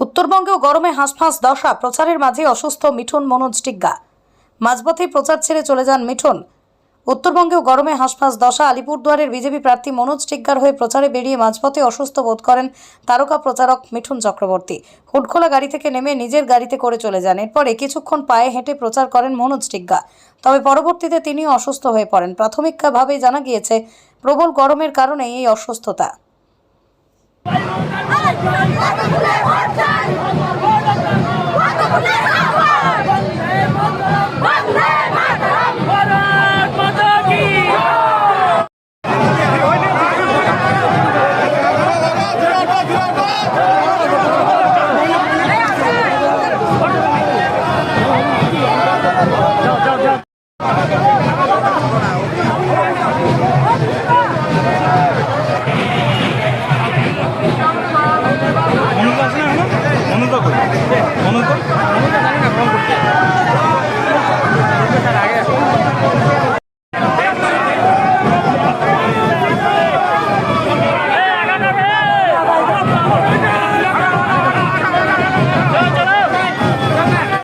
উত্তরবঙ্গেও গরমে হাঁসফাঁস দশা প্রচারের মাঝে অসুস্থ মিঠুন মনোজ টিগ্গা মাঝপথেই প্রচার ছেড়ে চলে যান মিঠুন উত্তরবঙ্গেও গরমে হাঁসফাঁস দশা আলিপুরদুয়ারের বিজেপি প্রার্থী মনোজ টিগ্গার হয়ে প্রচারে বেরিয়ে মাঝপথে অসুস্থ বোধ করেন তারকা প্রচারক মিঠুন চক্রবর্তী হুডখোলা গাড়ি থেকে নেমে নিজের গাড়িতে করে চলে যান এরপরে কিছুক্ষণ পায়ে হেঁটে প্রচার করেন মনোজ টিগ্গা তবে পরবর্তীতে তিনিও অসুস্থ হয়ে পড়েন প্রাথমিকভাবে জানা গিয়েছে প্রবল গরমের কারণে এই অসুস্থতা Go, go, go. この子この子誰がコンコって